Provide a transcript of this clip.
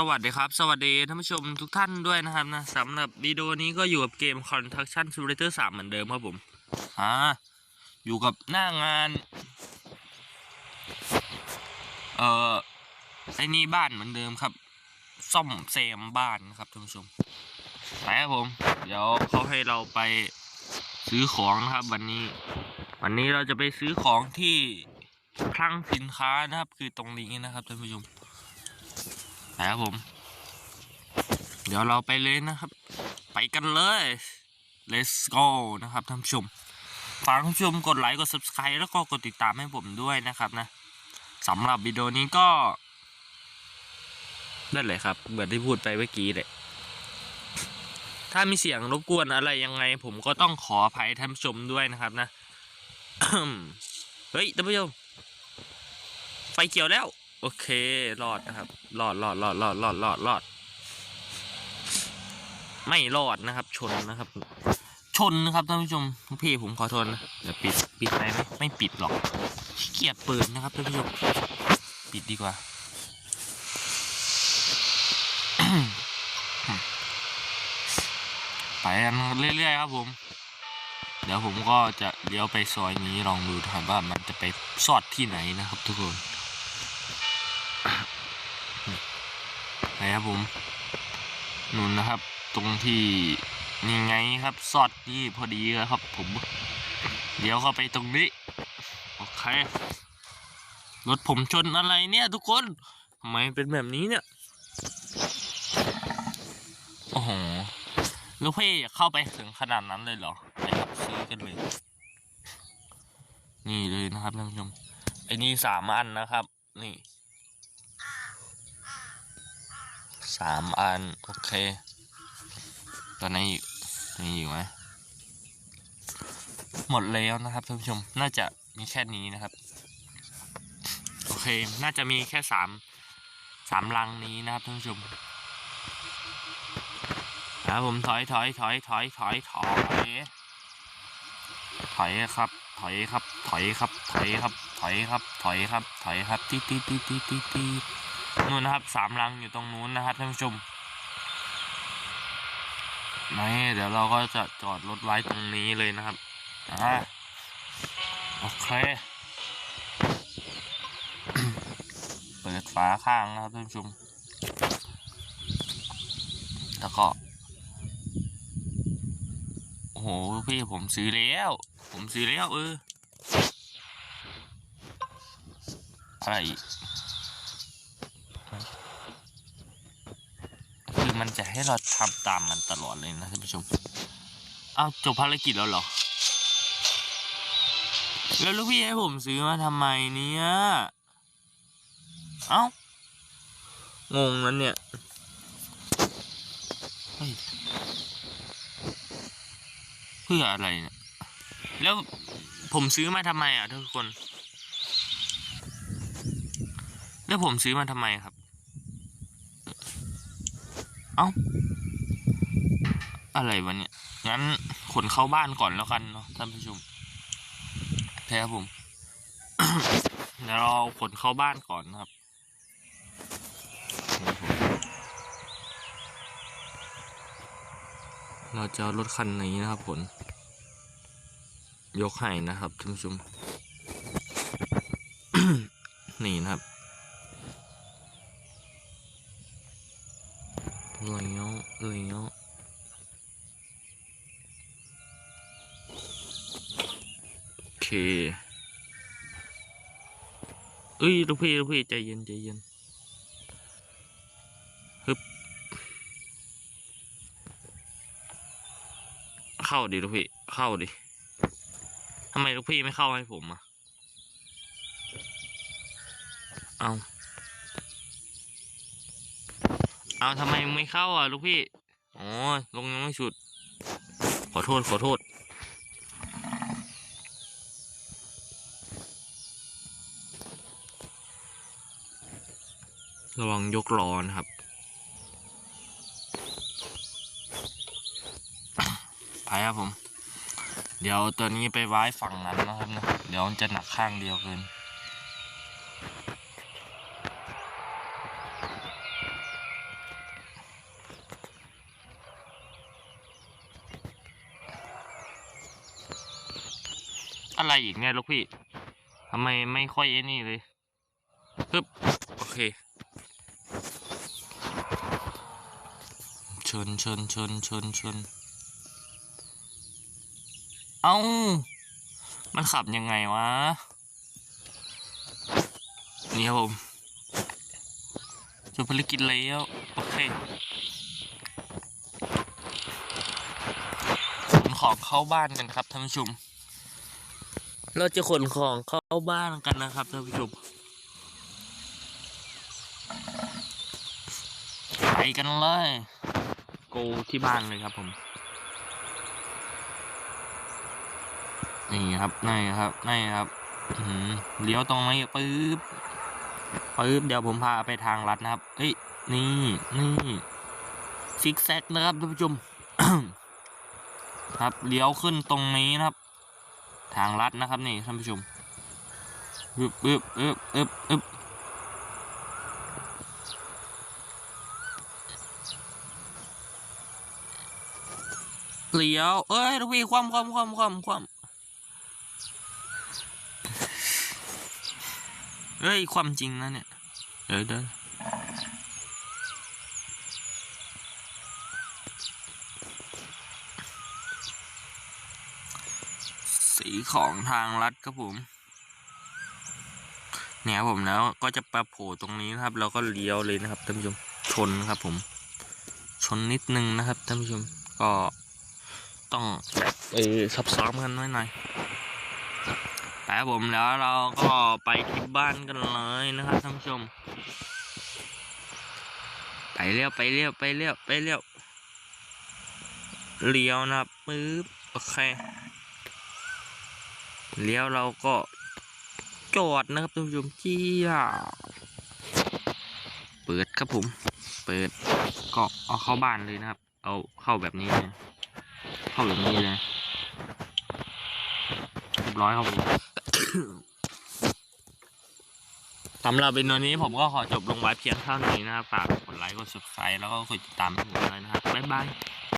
สวัสดีครับ สวัสดีท่านผู้ชมทุกท่านด้วยนะครับนะสำหรับวิดีโอนี้ก็อยู่กับเกม Construction Simulator 3 เหมือนเดิมครับผมอ่าอยู่กับหน้างานเอ่อไอ้นี่บ้านเหมือนเดิมครับ ซ่อมแซมบ้านนะครับท่านผู้ชมไปครับผม เดี๋ยวเขาให้เราไปซื้อของนะครับ วันนี้ วันนี้เราจะไปซื้อของที่คลังสินค้านะครับ คือตรงนี้นะครับท่านผู้ชม นะครับผม เดี๋ยวเราไปเลยนะครับ ไปกันเลย let's go นะครับท่านผู้ชมฝากท่านผู้ชมกดไลค์กด subscribe แล้วก็กดติดตามให้ผมด้วยนะครับนะสำหรับวิดีโอนี้ก็นั่นแหละครับเหมือนที่พูดไปเมื่อกี้เลยถ้ามีเสียงรบกวนอะไรยังไง ผมก็ต้องขออภัยท่านผู้ชมด้วยนะครับนะ เฮ้ยท่านผู้ชมไฟเขียวแล้ว โอเครอดนะครับรอดรอดรอดรอดรอดรอดรอดไม่รอดนะครับ ชนนะครับ ชนนะครับท่านผู้ชมพี่ผมขอโทษนะเดี๋ยวปิดปิดไหมไม่ไม่ปิดหรอกขี้เกียจเปิดนะครับท่านผู้ชมปิดดีกว่าไปกันเรื่อยๆครับผม เดี๋ยวผมก็จะเลี้ยวไปซอยนี้ลองดูนะครับว่ามันจะไปสอดที่ไหนนะครับทุกคน ไหนครับผมนู่นนะครับ ตรงที่นี่ไงครับสอดนี่พอดีเลยครับ ผม เดี๋ยวเข้าไปตรงนี้โอเครถผมชนอะไรเนี่ยทุกคนทำไมเป็นแบบนี้เนี่ยโอ้โหลูกพี่เข้าไปถึงขนาดนั้นเลยเหรอไปซื้อกันเลย นี่เลยนะครับท่านผู้ชมไอ้นี่สามอันนะครับ นี่ สามอัน โอเค ตอนนี้อีกมีอยู่ไหมหมดแล้วนะครับท่านผู้ชม น่าจะมีแค่นี้นะครับ โอเค น่าจะมีแค่สามสามลังนี้นะครับท่านผู้ชมนะผมถอยถอยถอยถอยถอยถอยถอยครับ ถอยครับ ถอยครับ ถอยครับ ถอยครับ ถอยครับ ถอยครับตีตีตีตีตีตี นู่นนะครับสามลังอยู่ตรงนู้นนะครับท่านผู้ชมไม่เดี๋ยวเราก็จะจอดรถไว้ตรงนี้เลยนะครับอ่าโอเคเปิดฝาข้างนะครับท่านผู้ชมแล้วก็โอ้โหพี่ผมซื้อแล้ว ผมซื้อแล้วเอออะไรอีก คือ มันจะให้เราทำตามมันตลอดเลยนะท่านผู้ชมอ้าวจบภารกิจแล้วเหรอ แล้วลูกพี่ให้ผมซื้อมาทำไมเนี่ย เอ้างงนั้นเนี่ยเฮ้ยเพื่ออะไรเนี่ย แล้วผมซื้อมาทำไมอะทุกคน แล้วผมซื้อมาทำไมครับ เอ้า อะไรวะเนี่ย งั้นขนเข้าบ้านก่อนแล้วกันเนาะท่านผู้ชมแพ้ผมเดี๋ยวเราขนเข้าบ้านก่อนนะครับเราจะรถคันนี้นะครับผล ยกให้นะครับท่านผู้ชม นี่นะครับ เลี้ยวเลี้ยวโอเคเอ้ยลูกพี่ลูกพี่ใจเย็นใจเย็นฮึบเข้าดิลูกพี่เข้าดิทำไมลูกพี่ไม่เข้าให้ผมอะเอา เอาทำไมไม่เข้าอะลูกพี่ อ๋อ ลงยังไม่สุด ขอโทษ ขอโทษ ระวังยกล้อนะครับไปครับผม เดี๋ยวตัวนี้ไปไว้ฝั่งนั้นนะครับนะ เดี๋ยวมันจะหนักข้างเดียวเกิน อะไรอีกเนี่ยลูกพี่ทำไมไม่ค่อยไอ้นี่เลยปึ๊บโอเคชนชนชนชนชนเอา้ามันขับยังไงวะ นี่ครับผมจบภารกิจแล้วโอเคขนของเข้าบ้านกันครับท่านผู้ชม เราจะขนของเข้าบ้านกันนะครับท่านผู้ชมไปกันเลยโกที่บ้านเลยครับผมนี่ครับนี่ครับนี่ครับเลี้ยวตรงนี้ปึ๊บปึ๊บเดี๋ยวผมพาไปทางลัดนะครับเอ้ยนี่นี่ซิกแซกนะครับท่านผู้ชม ครับเลี้ยวขึ้นตรงนี้นะครับ ทางลัดนะครับนี่ท่านผู้ชมอึบอึบอึบอึบอึบเลี้ยว เอ้ยลูกพี่ความความความความความเอ้ย ความจริงนะเนี่ย เดี๋ยวเดี๋ยว ของทางลัดครับผม เนี่ยครับผมแล้วก็จะประโผล่ตรงนี้นะครับแล้วก็เลี้ยวเลยนะครับท่านผู้ชมชนครับผม ชนนิดนึงนะครับท่านผู้ชมก็ต้องเออซับซ้อมกันไว้หน่อยไปครับผมแล้วเราก็ไปที่บ้านกันเลยนะครับท่านผู้ชม ไปเร็วไปเร็วไปเร็วไปเร็วเลี้ยวนะครับปึ๊บโอเค เลี้ยวเราก็จอดนะครับท่านผู้ชมจี้อ่เปิดครับผม เปิดก็เอาเข้าบ้านเลยนะครับ เอาเข้าแบบนี้เลยเข้าแบบนี้เลยเรียบร้อยครับผมสำหรับวิดีโอนี้ผมก็ขอจบลงไว้เพียงเท่านี้นะครับฝากกดไลค์กด subscribe แล้วก็กดติดตามผมด้วยนะครับบ๊ายบาย